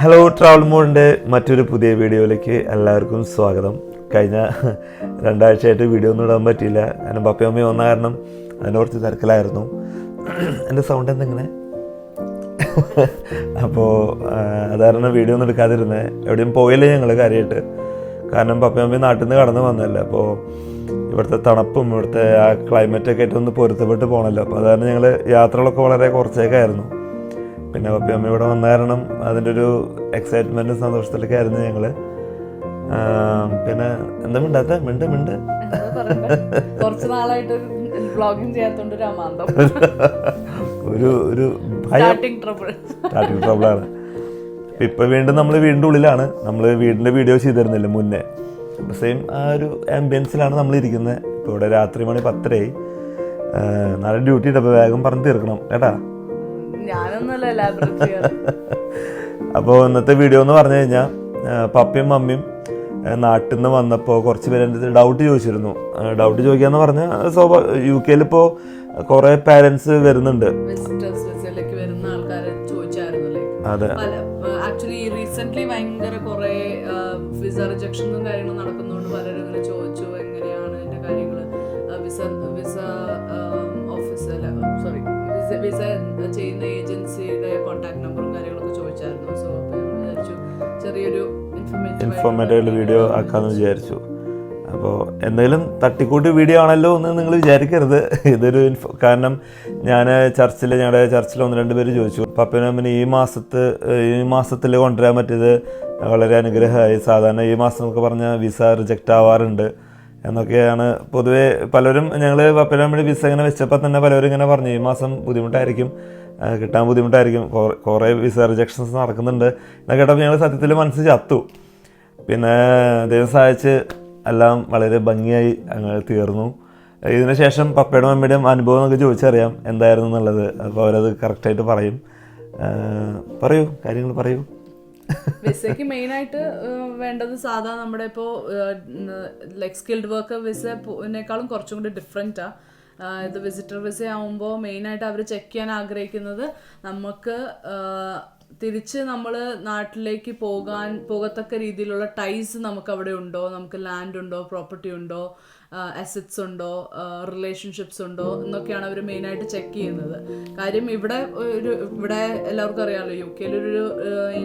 Hello travel മോഡിന്റെ മറ്റൊരു പുതിയ വീഡിയോയിലേക്ക് എല്ലാവർക്കും സ്വാഗതം. കഴിഞ്ഞ രണ്ടാഴ്ചയായിട്ട് വീഡിയോ ഒന്നും ഇടാൻ പറ്റിയില്ല. കാരണം പപ്പയമ്മ വന്ന കാരണം അതിനോർത്ത് തിരക്കിലായിരുന്നു. എന്റെ സൗണ്ട് എന്തെങ്ങനെ? അപ്പോൾ അതാരണം വീഡിയോ ഒന്നും എടുക്കാതിരുന്നത് എവിടെയും പോയില്ല ഞങ്ങൾ കാര്യമായിട്ട് കാരണം പപ്പയമ്മ നാട്ടിൽ നിന്ന് കടന്ന് വന്നതല്ലേ. അപ്പോൾ ഇവിടുത്തെ തണുപ്പും ഇവിടുത്തെ ആ ക്ലൈമറ്റൊക്കെ ആയിട്ട് ഒന്ന് പൊരുത്തപ്പെട്ട് പോകണമല്ലോ അപ്പോൾ അതുകാരണം ഞങ്ങൾ യാത്രകളൊക്കെ വളരെ കുറച്ചേക്കായിരുന്നു പിന്നെ പപ്പയമ്മ ഇവിടെ വന്ന കാരണം അതിന്റെ ഒരു എക്സൈറ്റ്മെന്റും സന്തോഷത്തിലൊക്കെ ആയിരുന്നു ഞങ്ങൾ പിന്നെ എന്താ മിണ്ടാത്ത? മിണ്ട് മിണ്ട്. എന്താ പറയണ്ടേ? കുറച്ച് നാളായിട്ട് വ്ളോഗിങ് ചെയ്യാത്തോണ്ട് ഒരു അമാന്തം. ഒരു ഒരു സ്റ്റാർട്ടിംഗ് ട്രബിൾ സ്റ്റാർട്ടിംഗ് ട്രബിളാണ് ഇപ്പം വീണ്ടും നമ്മൾ വീടിന്റെ ഉള്ളിലാണ്. നമ്മൾ വീടിന്റെ വീഡിയോ ചെയ്തിരുന്നില്ല മുന്നേ? സെയിം ആ ഒരു ആംബിയൻസിലാണ് നമ്മൾ ഇരിക്കുന്നത് ഇപ്പോൾ ഇവിടെ രാത്രി മണി പത്തരയായി. നല്ല ഡ്യൂട്ടി ഉണ്ട് അപ്പോൾ വേഗം പറഞ്ഞ് തീർക്കണം കേട്ടാ? അപ്പോൾ ഇന്നത്തെ വീഡിയോ എന്ന് പറഞ്ഞു കഴിഞ്ഞാൽ പപ്പയും മമ്മിയും നാട്ടിൽ നിന്ന് വന്നപ്പോൾ കുറച്ച് പേര് എന്റെ ഡൗട്ട് ചോദിച്ചിരുന്നു. ഡൗട്ട് ചോദിക്കാന്ന് പറഞ്ഞാൽ സ്വഭാവ യു കെയിൽ ഇപ്പോൾ കുറേ പാരൻസ് വരുന്നുണ്ട്. അതെ. ആക്ച്വലി റീസെന്റ് ഭയങ്കര കുറെ വിസ റിജക്ഷനും വിസ ഓഫീസ് അല്ല സോറി വിസ ചെയ്യുന്ന ഏജൻസിയുടെ കോൺടാക്ട് നമ്പറും കാര്യങ്ങളൊക്കെ ചോദിച്ചായിരുന്നു. സോ വിചാരിച്ചു ചെറിയൊരു ഇൻഫർമേറ്റീവ് ഇൻഫോർമേറ്റീവ് വീഡിയോ ആക്കാമെന്ന് വിചാരിച്ചു. അപ്പോൾ എന്തെങ്കിലും തട്ടിക്കൂട്ടി വീഡിയോ ആണല്ലോ എന്ന് നിങ്ങൾ വിചാരിക്കരുത്. ഇതൊരു ഇൻഫോ കാരണം ഞാൻ ചർച്ചിൽ ഞങ്ങളുടെ ചർച്ചിൽ ഒന്ന് രണ്ട് പേര് ചോദിച്ചു. പപ്പനമ്മന് ഈ മാസത്ത് ഈ മാസത്തിൽ കൊണ്ടുവരാൻ പറ്റിയത് വളരെ അനുഗ്രഹമായി. സാധാരണ ഈ മാസം എന്നൊക്കെ പറഞ്ഞാൽ വിസ റിജക്റ്റ് ആവാറുണ്ട്. എന്നൊക്കെയാണ് പൊതുവേ പലരും ഞങ്ങൾ പപ്പനമ്മയുടെ വിസ ഇങ്ങനെ വെച്ചപ്പോൾ തന്നെ പലരും ഇങ്ങനെ പറഞ്ഞു ഈ മാസം ബുദ്ധിമുട്ടായിരിക്കും കിട്ടാൻ ബുദ്ധിമുട്ടായിരിക്കും കുറേ- വിസ റിജക്ഷൻസ് നടക്കുന്നുണ്ട് എന്നൊക്കെ കേട്ടപ്പോൾ ഞങ്ങൾ സത്യത്തിൽ മനസ്സ് ചത്തു. പിന്നെ ദൈവം സഹായിച്ച് എല്ലാം വളരെ ഭംഗിയായി അങ്ങ് തീർന്നു. ഇതിനുശേഷം പപ്പയുടെ മമ്മിയുടെയും അനുഭവം നമുക്ക് ചോദിച്ചറിയാം എന്തായിരുന്നു എന്നുള്ളത്. അപ്പോൾ അവരത് കറക്റ്റായിട്ട് പറയും. പറയൂ കാര്യങ്ങൾ പറയൂ. വിസയ്ക്ക് മെയിൻ ആയിട്ട് വേണ്ടത് സാധാ നമ്മുടെ ഇപ്പോൾ ലൈക് സ്കിൽഡ് വർക്കർ വിസനേക്കാളും കുറച്ചും കൂടി ഡിഫറെന്റാ ഇത് വിസിറ്റർ വിസ ആവുമ്പോൾ മെയിനായിട്ട് അവർ ചെക്ക് ചെയ്യാൻ ആഗ്രഹിക്കുന്നത് നമുക്ക് തിരിച്ച് നമ്മൾ നാട്ടിലേക്ക് പോകാൻ പോകത്തക്ക രീതിയിലുള്ള ടൈസ് നമുക്ക് അവിടെ ഉണ്ടോ? നമുക്ക് ലാൻഡ് ഉണ്ടോ? പ്രോപ്പർട്ടി ഉണ്ടോ? അസറ്റ്സ് ഉണ്ടോ റിലേഷൻഷിപ്സ് ഉണ്ടോ എന്നൊക്കെയാണ് അവർ മെയിനായിട്ട് ചെക്ക് ചെയ്യുന്നത്. കാര്യം ഇവിടെ ഒരു ഇവിടെ എല്ലാവർക്കും അറിയാമല്ലോ യു കെയിൽ ഒരു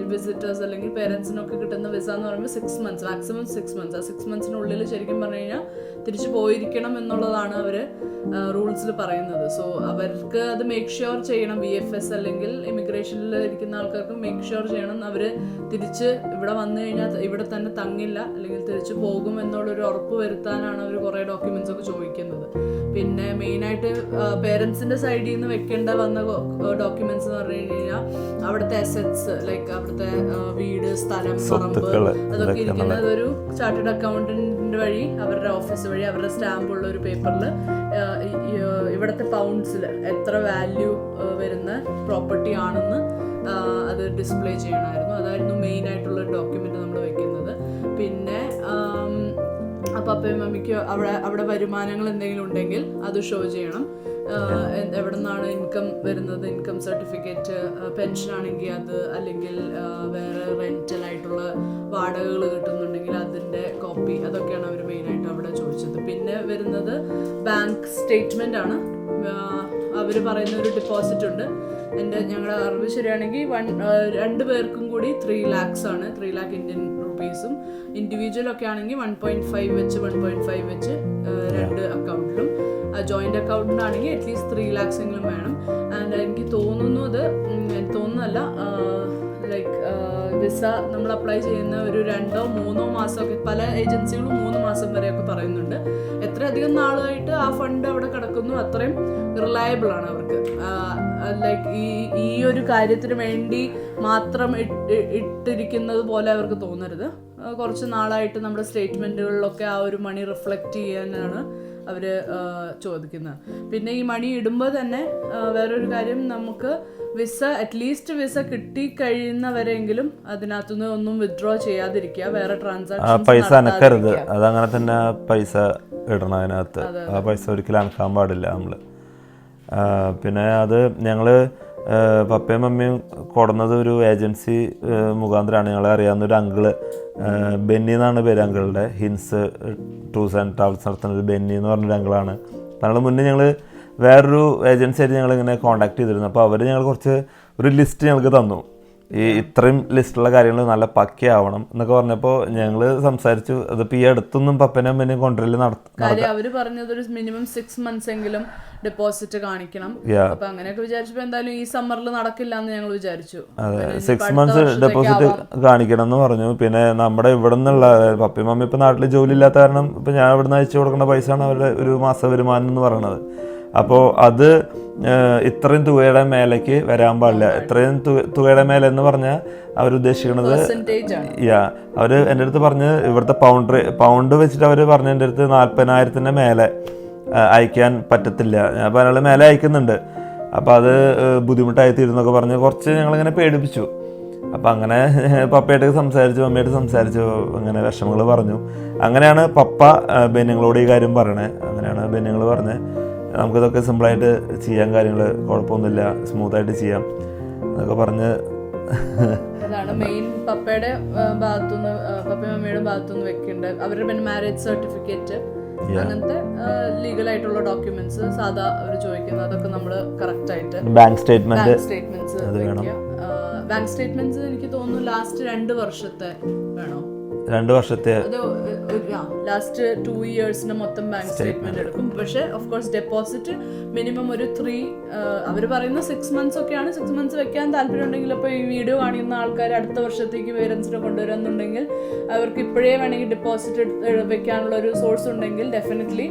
വിസിറ്റേഴ്സ് അല്ലെങ്കിൽ പേരൻസിനൊക്കെ കിട്ടുന്ന വിസ എന്ന് പറയുമ്പോൾ six months maximum six months ആ സിക്സ് മന്ത്സിനുള്ളിൽ ശരിക്കും പറഞ്ഞു കഴിഞ്ഞാൽ തിരിച്ചു പോയിരിക്കണം എന്നുള്ളതാണ് അവർ റൂൾസിൽ പറയുന്നത്. സോ അവർക്ക് അത് മേക്ക് ഷുവർ ചെയ്യണം. ബി എഫ് എസ് അല്ലെങ്കിൽ ഇമിഗ്രേഷനിൽ ഇരിക്കുന്ന ആൾക്കാർക്ക് മേക്ക് ഷുവർ ചെയ്യണം. അവർ തിരിച്ച് ഇവിടെ വന്നു കഴിഞ്ഞാൽ ഇവിടെ തന്നെ തങ്ങില്ല അല്ലെങ്കിൽ തിരിച്ചു പോകും എന്നുള്ളൊരു ഉറപ്പ് വരുത്താനാണ് അവർ കുറേ ഡോക്യുമെൻസ് ഒക്കെ ചോദിക്കുന്നത്. പിന്നെ മെയിനായിട്ട് പേരൻസിന്റെ സൈഡിൽ നിന്ന് വെക്കേണ്ട വന്ന ഡോക്യുമെന്റ്സ് എന്ന് പറഞ്ഞു കഴിഞ്ഞാൽ അവിടുത്തെ അസറ്റ്സ് ലൈക്ക് അവിടുത്തെ വീട് സ്ഥലം പറമ്പ് അതൊക്കെ ഇരിക്കുന്നത് ഒരു ചാർട്ടേഡ് അക്കൗണ്ടന്റ് വഴി അവരുടെ ഓഫീസ് വഴി അവരുടെ സ്റ്റാമ്പുള്ള ഒരു പേപ്പറിൽ ഇവിടുത്തെ പൗണ്ട്സിൽ എത്ര വാല്യൂ വരുന്ന പ്രോപ്പർട്ടി ആണെന്ന് അത് ഡിസ്പ്ലേ ചെയ്യണമായിരുന്നു. അതായിരുന്നു മെയിൻ ആയിട്ടുള്ള ഡോക്യുമെന്റ് നമ്മൾ വെക്കുന്നത്. പിന്നെ അപ്പം അപ്പൊ അപ്പയും മമ്മിക്ക് അവിടെ അവിടെ വരുമാനങ്ങൾ എന്തെങ്കിലും ഉണ്ടെങ്കിൽ അത് ഷോ ചെയ്യണം. എവിടെ നിന്നാണ് ഇൻകം വരുന്നത്? ഇൻകം സർട്ടിഫിക്കറ്റ് പെൻഷൻ ആണെങ്കിൽ അത് അല്ലെങ്കിൽ വേറെ റെന്റൽ ആയിട്ടുള്ള വാടകകൾ കിട്ടുന്നുണ്ടെങ്കിൽ അതിന്റെ കോപ്പി അതൊക്കെയാണ് അവർ മെയിനായിട്ട് അവിടെ ചോദിച്ചത്. പിന്നെ വരുന്നത് ബാങ്ക് സ്റ്റേറ്റ്മെന്റ് ആണ്. അവർ പറയുന്ന ഒരു ഡിപ്പോസിറ്റ് ഉണ്ട്. എന്റെ ഞങ്ങളുടെ അറിവ് ശരിയാണെങ്കിൽ വൺ രണ്ട് പേർക്കും കൂടി ത്രീ ലാക്സ് ആണ്. ത്രീ ലാക്ക് ഇന്ത്യൻ റുപ്പീസും ഇൻഡിവിജ്വൽ ഒക്കെ ആണെങ്കിൽ വൺ പോയിന്റ് ഫൈവ് വെച്ച് വൺ പോയിന്റ് ഫൈവ് വെച്ച് രണ്ട് അക്കൗണ്ടിലും ജോയിന്റ് അക്കൗണ്ടിനാണെങ്കിൽ അറ്റ്ലീസ്റ്റ് ത്രീ ലാക്സ് എങ്കിലും വേണം. ആൻഡ് എനിക്ക് തോന്നുന്നു അത് തോന്നുന്നല്ല വിസ നമ്മൾ അപ്ലൈ ചെയ്യുന്ന ഒരു രണ്ടോ മൂന്നോ മാസമൊക്കെ പല ഏജൻസികളും മൂന്ന് മാസം വരെയൊക്കെ പറയുന്നുണ്ട്. എത്രയധികം നാളായിട്ട് ആ ഫണ്ട് അവിടെ കിടക്കുന്നു അത്രയും റിലയബിൾ ആണ് അവർക്ക്. ലൈക്ക് ഈ ഈ ഒരു കാര്യത്തിന് വേണ്ടി മാത്രം ഇട്ട് ഇട്ടിരിക്കുന്നത് പോലെ അവർക്ക് തോന്നരുത്. കുറച്ച് നാളായിട്ട് നമ്മുടെ സ്റ്റേറ്റ്മെന്റുകളിലൊക്കെ ആ ഒരു മണി റിഫ്ലക്റ്റ് ചെയ്യാനാണ് അവർ ചോദിക്കുന്നത് പിന്നെ ഈ മണി ഇടുമ്പോൾ തന്നെ വേറൊരു കാര്യം നമുക്ക് വിസ അറ്റ്ലീസ്റ്റ് വിസ കിട്ടിക്കഴിയുന്നവരെങ്കിലും അതിനകത്തുനിന്ന് ഒന്നും വിഡ്രോ ചെയ്യാതിരിക്കുക. വേറെ ട്രാൻസാക്ഷൻ പൈസ അനക്കരുത്. അതങ്ങനെ തന്നെ പൈസ ഇടണം അതിനകത്ത്. ആ പൈസ ഒരിക്കലും അനക്കാൻ പാടില്ല നമ്മൾ പിന്നെ അത് ഞങ്ങൾ പപ്പയും മമ്മിയും കൊടുന്നത് ഒരു ഏജൻസി മുഖാന്തരമാണ് ഞങ്ങളെ അറിയാവുന്ന ഒരു അങ്കിൾ ബെന്നി എന്നാണ് പേര് അങ്കിളുടെ ഹിൻസ് ടൂർസ് ആൻഡ് ട്രാവൽസ് നടത്തുന്ന ഒരു ബെന്നി എന്ന് പറഞ്ഞൊരു അങ്കിളാണ് ഞങ്ങൾ മുന്നേ ഞങ്ങൾ വേറൊരു ഏജൻസി ആയിട്ട് ഞങ്ങൾ ഇങ്ങനെ കോൺടാക്ട് ചെയ്തിരുന്നു. അപ്പോൾ അവർ ഞങ്ങൾ കുറച്ച് ഒരു ലിസ്റ്റ് ഞങ്ങൾക്ക് തന്നു. ഈ ഇത്രയും ലിസ്റ്റുള്ള കാര്യങ്ങൾ നല്ല പക്കയാവണം എന്നൊക്കെ പറഞ്ഞപ്പോൾ ഞങ്ങൾ സംസാരിച്ചു. അതിപ്പോൾ ഈ അടുത്തൊന്നും പപ്പനും അമ്മനും കൊണ്ടുവരില്ല നടത്തും അവർ പറഞ്ഞത് ഒരു മിനിമം സിക്സ് മന്ത്സ് എങ്കിലും ഡെപ്പോസിറ്റ് കാണിക്കണം. അപ്പൊ അങ്ങനെയൊക്കെ വിചാരിച്ചപ്പോ എന്തായാലും ഈ സമ്മറിൽ നടക്കില്ല എന്ന് ഞങ്ങൾ വിചാരിച്ചു. അതെ. സിക്സ് മന്ത്സ് ഡെപ്പോസിറ്റ് കാണിക്കണം എന്ന് പറഞ്ഞു. പിന്നെ നമ്മുടെ ഇവിടെ നിന്നുള്ള പപ്പയും മമ്മി ഇപ്പൊ നാട്ടിൽ ജോലി ഇല്ലാത്ത കാരണം ഇപ്പൊ ഞാൻ ഇവിടെ നിന്ന് അയച്ചു കൊടുക്കേണ്ട പൈസ ആണ് അവരുടെ ഒരു മാസ വരുമാനം എന്ന് പറയുന്നത് അപ്പോൾ അത് ഇത്രയും തുകയുടെ മേലേക്ക് വരാൻ പാടില്ല. ഇത്രയും തുക- തുകയുടെ മേലെ എന്ന് പറഞ്ഞാൽ അവരുദ്ദേശിക്കുന്നത് യാ അവർ എന്റെ അടുത്ത് പറഞ്ഞ് ഇവിടുത്തെ പൗണ്ട് പൗണ്ട് വെച്ചിട്ട് അവർ പറഞ്ഞ എന്റെ അടുത്ത് നാൽപ്പതിനായിരത്തിന്റെ മേലെ അയക്കാൻ പറ്റത്തില്ല. അപ്പോൾ അയാൾ മേലെ അയക്കുന്നുണ്ട്. അപ്പോൾ അത് ബുദ്ധിമുട്ടായി തീരുന്നൊക്കെ പറഞ്ഞ് കുറച്ച് ഞങ്ങളിങ്ങനെ പേടിപ്പിച്ചു. അപ്പം അങ്ങനെ പപ്പയായിട്ട് സംസാരിച്ചു മമ്മിയായിട്ട് സംസാരിച്ചു അങ്ങനെ വിഷമങ്ങൾ പറഞ്ഞു. അങ്ങനെയാണ് പപ്പ ബെന്നുങ്ങളോട് ഈ കാര്യം പറയണേ. അങ്ങനെയാണ് ബെന്നുങ്ങൾ പറഞ്ഞത് നമുക്കിതൊക്കെ സിമ്പിളായിട്ട് ചെയ്യാൻ കാര്യങ്ങൾ കുഴപ്പമൊന്നുമില്ല സ്മൂത്തായിട്ട് ചെയ്യാം എന്നൊക്കെ പറഞ്ഞ് അതാണ് മെയിൻ പപ്പയുടെ ഭാഗത്തുനിന്ന് പപ്പയും മമ്മിയുടെ ഭാഗത്തുനിന്ന് വെക്കേണ്ട അവരുടെ പിന്നെ മാരേജ് സർട്ടിഫിക്കറ്റ് അങ്ങനത്തെ ലീഗൽ ആയിട്ടുള്ള ഡോക്യുമെന്റ്സ് സാധാ അവർ ചോദിക്കുന്നത് അതൊക്കെ നമ്മൾ കറക്റ്റ് ആയിട്ട് bank statement statements bank statements എനിക്ക് തോന്നുന്നു ലാസ്റ്റ് രണ്ട് വർഷത്തെ വേണോ? രണ്ട് വർഷത്തെ അത് ലാസ്റ്റ് ടു ഇയേഴ്സിന്റെ മൊത്തം ബാങ്ക് സ്റ്റേറ്റ്മെന്റ് എടുക്കും. പക്ഷെ ഓഫ് കോഴ്സ് ഡെപ്പോസിറ്റ് മിനിമം ഒരു ത്രീ അവർ പറയുന്ന സിക്സ് മന്ത്സ് ഒക്കെയാണ്. സിക്സ് മന്ത്സ് വെക്കാൻ താല്പര്യം ഉണ്ടെങ്കിൽ ഇപ്പോൾ ഈ വീഡിയോ കാണിക്കുന്ന ആൾക്കാർ അടുത്ത വർഷത്തേക്ക് പേരൻസിനെ കൊണ്ടുവരുന്നുണ്ടെങ്കിൽ അവർക്ക് ഇപ്പോഴേ വേണമെങ്കിൽ ഡെപ്പോസിറ്റ് വെക്കാനുള്ള ഒരു സോഴ്സ് ഉണ്ടെങ്കിൽ ഡെഫിനറ്റ്ലി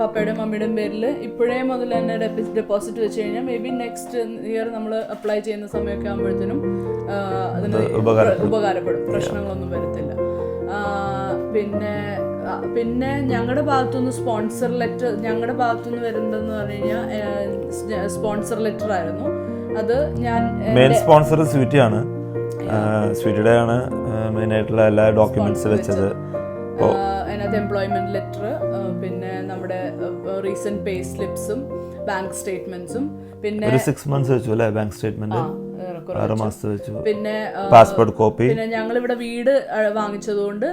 പപ്പയുടെയും മമ്മിയുടെയും പേരിൽ ഇപ്പോഴേ മുതൽ തന്നെ ഡെപ്പോസിറ്റ് വെച്ച് കഴിഞ്ഞാൽ മേ ബി നെക്സ്റ്റ് ഇയർ നമ്മൾ അപ്ലൈ ചെയ്യുന്ന സമയമൊക്കെ ആകുമ്പോഴത്തേനും അതിന് ഉപകാരപ്പെടും. പ്രശ്നങ്ങളൊന്നും വരത്തില്ല. പിന്നെ പിന്നെ ഞങ്ങളുടെ ഭാഗത്തുനിന്ന് സ്പോൺസർ ലെറ്റർ ഞങ്ങളുടെ ഭാഗത്തുനിന്ന് വരുന്നതെന്ന് പറഞ്ഞു കഴിഞ്ഞാൽ സ്പോൺസർ ലെറ്റർ ആയിരുന്നു. അത് ഞാൻ മെയിൻ സ്പോൺസർ സ്വീറ്റിയാണ്. സ്വീറ്റിയുടെ ആണ് മെയിൻ ആയിട്ടുള്ള എല്ലാ ഡോക്യുമെന്റ്സ് വെച്ചത്. അതിനകത്ത് എംപ്ലോയ്മെന്റ് ലെറ്റർ പിന്നെ നമ്മുടെ റീസെന്റ് പേ സ്ലിപ്സും ബാങ്ക് സ്റ്റേറ്റ്മെന്റ്സും പിന്നെ ഒരു സിക്സ് മന്ത്സ് വെച്ചു അല്ലേ ബാങ്ക് സ്റ്റേറ്റ്മെന്റ് ആറ് മാസത്തെ വെച്ചു. പിന്നെ പാസ്പോർട്ട് കോപ്പി പിന്നെ ഞങ്ങൾ ഇവിടെ വീട് വാങ്ങിച്ചതുകൊണ്ട്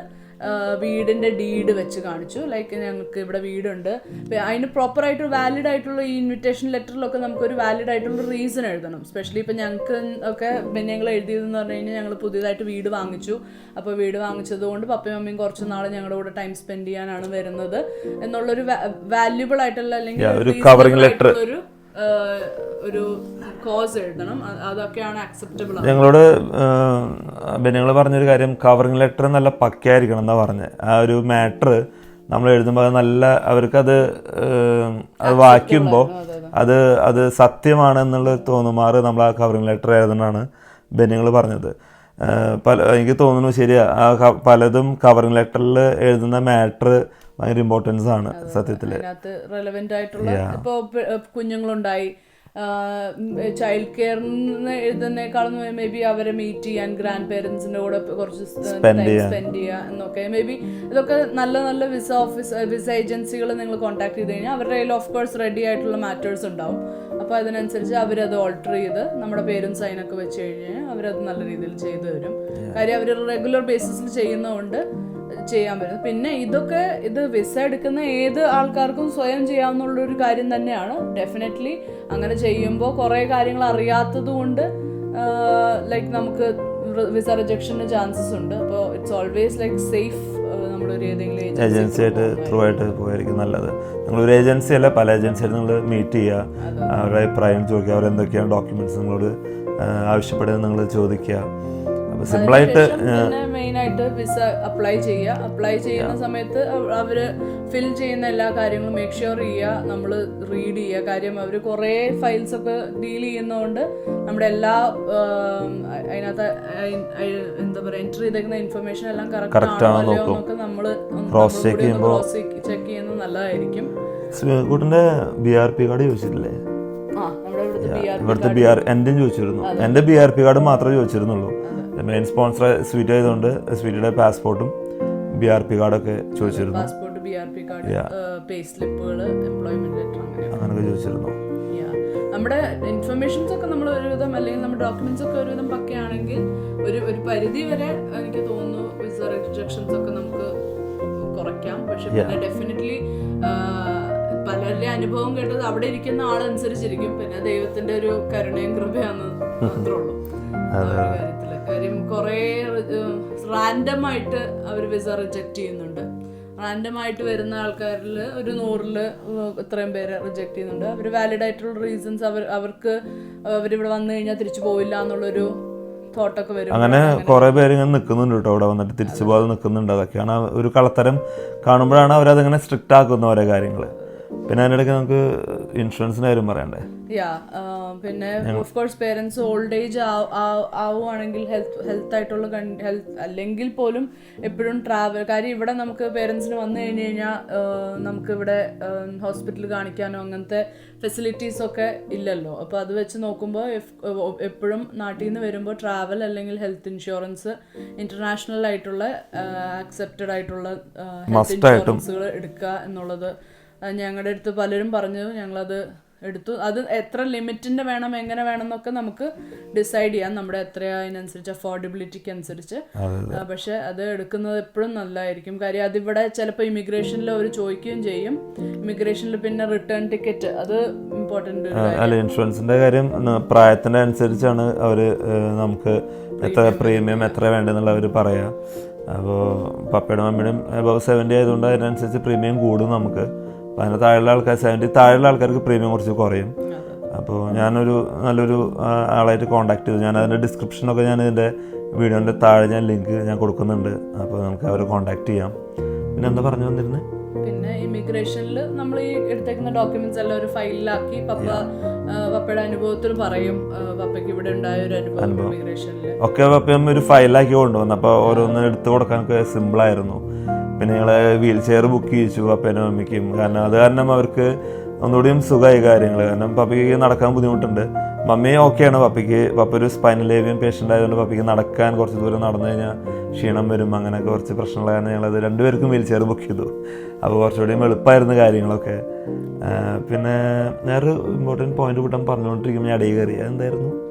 ആ, വീടിന്റെ ഡീഡ് വെച്ച് കാണിച്ചു. ലൈക്ക് ഞങ്ങൾക്ക് ഇവിടെ വീടുണ്ട്. അതിന് പ്രോപ്പറായിട്ട് വാലിഡ് ആയിട്ടുള്ള ഈ ഇൻവിറ്റേഷൻ ലെറ്ററിലൊക്കെ നമുക്കൊരു വാലിഡ് ആയിട്ടുള്ള റീസൺ എഴുതണം. സ്പെഷ്യലി ഇപ്പം ഞങ്ങൾക്ക് ഒക്കെ പിന്നെ ഞങ്ങൾ എഴുതിയതെന്ന് പറഞ്ഞു കഴിഞ്ഞാൽ ഞങ്ങൾ പുതിയതായിട്ട് വീട് വാങ്ങിച്ചു. അപ്പോൾ വീട് വാങ്ങിച്ചത് കൊണ്ട് പപ്പയും മമ്മിയും കുറച്ച് നാൾ ഞങ്ങളുടെ കൂടെ ടൈം സ്പെൻഡ് ചെയ്യാനാണ് വരുന്നത്. എന്നുള്ളൊരു വാല്യുബിൾ ആയിട്ടുള്ള അല്ലെങ്കിൽ ഒരു ഒരു കോസ് എഴുതണം. അതൊക്കെയാണ് അക്സെപ്റ്റബിൾ ഞങ്ങളോട് ബെന്നുങ്ങൾ പറഞ്ഞൊരു കാര്യം കവറിംഗ് ലെറ്റർ നല്ല പക്കയായിരിക്കണം എന്നാ പറഞ്ഞത് ആ ഒരു മാറ്റർ നമ്മൾ എഴുതുമ്പോൾ അത് നല്ല അവർക്കത് അത് വായിക്കുമ്പോൾ അത് അത്. സത്യമാണ് എന്നുള്ളത് തോന്നുമാറ് നമ്മൾ ആ കവറിംഗ് ലെറ്റർ എഴുതണമെന്നാണ് ബെന്നുകൾ പറഞ്ഞത്. പല എനിക്ക് തോന്നുന്നു ശരിയാ. ആ പലതും കവറിംഗ് ലെറ്ററിൽ എഴുതുന്ന മാറ്റർ ഭയങ്കര ഇമ്പോർട്ടൻസ് ആണ് സത്യത്തിൽ അതിനകത്ത് റെലവെന്റ് ആയിട്ടുള്ള ഇപ്പോ പ- ഏഹ് കുഞ്ഞുങ്ങളുണ്ടായി. ചൈൽഡ് കെയറിന്ന് എഴുതുന്നേക്കാളും മേ ബി അവരെ മീറ്റ് ചെയ്യാൻ ഗ്രാൻഡ് പേരൻസിന്റെ കൂടെ കുറച്ച് സ്പെൻഡ് ചെയ്യുക എന്നൊക്കെ. മേ ബി ഇതൊക്കെ നല്ല നല്ല വിസ ഓഫീസ് വിസ ഏജൻസികൾ നിങ്ങൾ കോൺടാക്ട് ചെയ്ത് കഴിഞ്ഞാൽ അവരുടെ കയ്യിൽ ഓഫ് കോഴ്സ് റെഡി ആയിട്ടുള്ള മാറ്റേഴ്സ് ഉണ്ടാവും. അപ്പോൾ അതിനനുസരിച്ച് അവരത് ഓൾട്ടർ ചെയ്ത് നമ്മുടെ പേരും സൈനൊക്കെ വെച്ച് കഴിഞ്ഞാൽ അവരത് നല്ല രീതിയിൽ ചെയ്തു തരും. കാര്യം അവർ റെഗുലർ ബേസിസിൽ ചെയ്യുന്നതുകൊണ്ട് ചെയ്യാൻ പറ്റും പിന്നെ ഇതൊക്കെ ഇത് വിസ എടുക്കുന്ന ഏത് ആൾക്കാർക്കും സ്വയം ചെയ്യാവുന്ന ഒരു കാര്യം തന്നെയാണ്. ഡെഫിനറ്റ്ലി അങ്ങനെ ചെയ്യുമ്പോൾ കുറേ കാര്യങ്ങൾ അറിയാത്തത് കൊണ്ട് ലൈക്ക് നമുക്ക് വിസ റിജക്ഷന് ചാൻസസ് ഉണ്ട്. അപ്പോൾ ഇറ്റ്സ് ഓൾവേസ് ലൈക്ക് സേഫ് നമ്മളൊരു ഏതെങ്കിലും ഏജൻസി ആയിട്ട് ത്രൂ ആയിട്ട് പോയായിരിക്കും നല്ലത്. നിങ്ങൾ ഒരു ഏജൻസി അല്ല പല ഏജൻസിയായിട്ട് നിങ്ങൾ മീറ്റ് ചെയ്യുക അവരുടെ അഭിപ്രായം ചോദിക്കുക അവരെന്തൊക്കെയാണ് ഡോക്യുമെന്റ്സ് നിങ്ങളോട് ആവശ്യപ്പെടുന്നത് നിങ്ങൾ ചോദിക്കുക. സിമ്പിളായിട്ട് മെയിനായിട്ട് വിസ അപ്ലൈ ചെയ്യുക. അപ്ലൈ ചെയ്യുന്ന സമയത്ത് അവ- അവർ ഫിൽ ചെയ്യുന്ന എല്ലാ കാര്യങ്ങളും മേക്ക് ഷുവർ ചെയ്യുക. നമ്മൾ റീഡ് ചെയ്യുക. കാര്യം അവർ കുറേ ഫയൽസ് ഒക്കെ ഡീൽ ചെയ്യുന്നതുകൊണ്ട് നമ്മുടെ എല്ലാ അതിനകത്ത് എന്താ പറയുക എൻട്രി ചെയ്തേക്കുന്ന ഇൻഫർമേഷൻ എല്ലാം കറക്റ്റ് ആണോ എന്നൊക്കെ നമ്മൾ Cross ചെക്ക് ചെയ്യുമ്പോൾ ക്രോസ് ചെക്ക് ചെയ്യുന്നത് നല്ലതായിരിക്കും. ബി ആർ പി കാർഡ് ചോദിച്ചിട്ടില്ലേ? ഇവിടുത്തെ ബി ആർ എന്റെയും ചോദിച്ചിരുന്നു. എന്റെ ബി ആർ പി കാർഡ് മാത്രമേ ചോദിച്ചിരുന്നുള്ളൂ. മെയിൻ സ്പോൺസർ സ്വീറ്റ് ആയതുകൊണ്ട് സ്വീറ്റിയുടെ പാസ്പോർട്ടും ബി ആർ പി കാർഡൊക്കെ ചോദിച്ചിരുന്നു. Passport B R P card pay സ്ലിപ്പുകൾ എംപ്ലോയ്മെന്റ് ലെറ്റർ അങ്ങനെ. അങ്ങനെയൊക്കെ ചോദിച്ചിരുന്നു. Yeah. നമ്മുടെ ഇൻഫർമേഷൻസ് ഒക്കെ നമ്മൾ ഒരുവിധം അല്ലെങ്കിൽ നമ്മുടെ ഡോക്യുമെന്റ്സ് ഒക്കെ ഒരുവിധം പക്കയാണെങ്കിൽ ഒരു ഒരു പരിധി വരെ എനിക്ക് തോന്നുന്നു വിസ റിജക്ഷൻസ് ഒക്കെ നമുക്ക് കുറയ്ക്കാം. പക്ഷെ പിന്നെ ഡെഫിനറ്റ്ലി പലരുടെ അനുഭവം കേട്ടത് അവിടെ ഇരിക്കുന്ന ആളനുസരിച്ചിരിക്കും. പിന്നെ ദൈവത്തിന്റെ ഒരു കരുണയും കൃപയാന്ന് മാത്രമേ ഉള്ളൂ. ആ ഒരു കുറേ റാൻഡം ആയിട്ട് അവർ വിസ റിജക്ട് ചെയ്യുന്നുണ്ട്. റാൻഡം ആയിട്ട് വരുന്ന ആൾക്കാരിൽ ഒരു നൂറിൽ ഇത്രയും പേര് റിജക്ട് ചെയ്യുന്നുണ്ട്. അവർ വാലിഡ് ആയിട്ടുള്ള റീസൺസ് അവർ അവർക്ക് അവരിവിടെ വന്നു കഴിഞ്ഞാൽ തിരിച്ചു പോയില്ല എന്നുള്ളൊരു തോട്ടൊക്കെ വരും. അങ്ങനെ കുറെ പേര് ഇങ്ങനെ നിൽക്കുന്നുണ്ട് കേട്ടോ അവിടെ വന്നിട്ട് തിരിച്ചു പോകാതെ നിൽക്കുന്നുണ്ട് അതൊക്കെയാണ് ഒരു കളത്തരം കാണുമ്പോഴാണ് അവരതിങ്ങനെ സ്ട്രിക്റ്റ് ആക്കുന്ന ഓരോ കാര്യങ്ങൾ പിന്നെ അതിനിടയ്ക്ക് നമുക്ക് ഇൻഷുറൻസിന്റെ കാര്യം പറയണ്ടേ? യാ പിന്നെ of course parents old age ആവുകയാണെങ്കിൽ ഹെൽത്ത് ഹെൽത്ത് ആയിട്ടുള്ള ഹെൽത്ത് അല്ലെങ്കിൽ പോലും എപ്പോഴും ട്രാവൽ കാര്യം ഇവിടെ നമുക്ക് പേരൻസിന് വന്നു കഴിഞ്ഞ് കഴിഞ്ഞാൽ നമുക്ക് ഇവിടെ ഹോസ്പിറ്റലിൽ കാണിക്കാനോ അങ്ങനത്തെ ഫെസിലിറ്റീസ് ഒക്കെ ഇല്ലല്ലോ. അപ്പോൾ അത് വെച്ച് നോക്കുമ്പോൾ എപ്പോഴും നാട്ടിൽ നിന്ന് വരുമ്പോൾ ട്രാവൽ അല്ലെങ്കിൽ ഹെൽത്ത് ഇൻഷുറൻസ് ഇന്റർനാഷണൽ ആയിട്ടുള്ള ആക്സെപ്റ്റഡ് ആയിട്ടുള്ള ഹെൽത്ത് ഇൻഷുറൻസുകൾ എടുക്കുക എന്നുള്ളത് ഞങ്ങളുടെ അടുത്ത് പലരും പറഞ്ഞു ഞങ്ങളത് എടുത്തു. അത് എത്ര ലിമിറ്റിന്റെ വേണം എങ്ങനെ വേണം എന്നൊക്കെ നമുക്ക് ഡിസൈഡ് ചെയ്യാം. നമ്മുടെ എത്ര അതിനനുസരിച്ച് അഫോർഡബിലിറ്റിക്ക് അനുസരിച്ച് പക്ഷെ അത് എടുക്കുന്നത് എപ്പോഴും നല്ലതായിരിക്കും. കാര്യം അതിവിടെ ചിലപ്പോൾ ഇമിഗ്രേഷനിൽ അവർ ചോദിക്കുകയും ചെയ്യും. ഇമിഗ്രേഷനിൽ പിന്നെ റിട്ടേൺ ടിക്കറ്റ് അത് ഇമ്പോർട്ടന്റ് അല്ല ഇൻഷുറൻസിന്റെ കാര്യം പ്രായത്തിന്റെ അനുസരിച്ചാണ് അവർ നമുക്ക് എത്ര പ്രീമിയം എത്ര വേണ്ടെന്നുള്ള അവർ പറയാം. അപ്പോൾ പപ്പയുടെ മമ്മിയുടെയും അബവ് സെവന്റി ആയതുകൊണ്ട് അതിനനുസരിച്ച് പ്രീമിയം കൂടും നമുക്ക്. അപ്പോൾ അതിന് താഴെയുള്ള ആൾക്കാർ സെവന്റി താഴെയുള്ള ആൾക്കാർക്ക് പ്രീമിയം കുറച്ച് കുറയും. അപ്പോൾ ഞാനൊരു നല്ലൊരു ആളായിട്ട് കോൺടാക്ട് ചെയ്തു. ഞാൻ അതിന്റെ ഡിസ്ക്രിപ്ഷനൊക്കെ ഞാൻ ഇതിന്റെ വീഡിയോന്റെ താഴെ ഞാൻ ലിങ്ക് ഞാൻ കൊടുക്കുന്നുണ്ട്. അപ്പോൾ നമുക്ക് അവരെ കോൺടാക്ട് ചെയ്യാം. പിന്നെ എന്താ പറഞ്ഞു വന്നിരുന്നത് പിന്നെ ഇമിഗ്രേഷനിൽ നമ്മൾ ഈ എടുത്തേക്കുന്ന ഡോക്യുമെന്റ്സ് എല്ലാം ഒരു ഫയലിലാക്കി പപ്പ പപ്പയുടെ അനുഭവത്തിൽ പറയും. പപ്പയ്ക്ക് ഇവിടെ ഉണ്ടായ ഒരു അനുഭവം ഇമിഗ്രേഷനിൽ ഒക്കെ പപ്പയും ഒരു ഫയലാക്കി കൊണ്ടുവന്നു. അപ്പോൾ ഓരോന്ന് എടുത്തു കൊടുക്കാനൊക്കെ സിമ്പിളായിരുന്നു പിന്നെ ഞങ്ങൾ വീൽ ചെയർ ബുക്ക് ചെയ്യിച്ചു അപ്പനും അമ്മയ്ക്കും. കാരണം അത് കാരണം അവർക്ക് ഒന്നുകൂടിയും സുഖമായി കാര്യങ്ങൾ കാരണം പപ്പയ്ക്ക് നടക്കാൻ ബുദ്ധിമുട്ടുണ്ട്. മമ്മി ഓക്കെയാണ് പപ്പയ്ക്ക്. പപ്പ ഒരു സ്പൈനൽ ഏവിയൻ പേഷ്യന്റ് ആയതുകൊണ്ട് പപ്പയ്ക്ക് നടക്കാൻ കുറച്ച് ദൂരം നടന്നു കഴിഞ്ഞാൽ ക്ഷീണം വരും. അങ്ങനെയൊക്കെ കുറച്ച് പ്രശ്നമുള്ള കാരണം ഞങ്ങളത് രണ്ടുപേർക്കും വീൽ ചെയർ ബുക്ക് ചെയ്തു. അപ്പോൾ കുറച്ചുകൂടിയും എളുപ്പമായിരുന്നു കാര്യങ്ങളൊക്കെ. പിന്നെ വേറൊരു ഇമ്പോർട്ടന്റ് പോയിന്റ് കൂട്ടാൻ പറഞ്ഞുകൊണ്ടിരിക്കുമ്പോൾ ഞാൻ ഇടയിൽ കയറി. അതെന്തായിരുന്നു?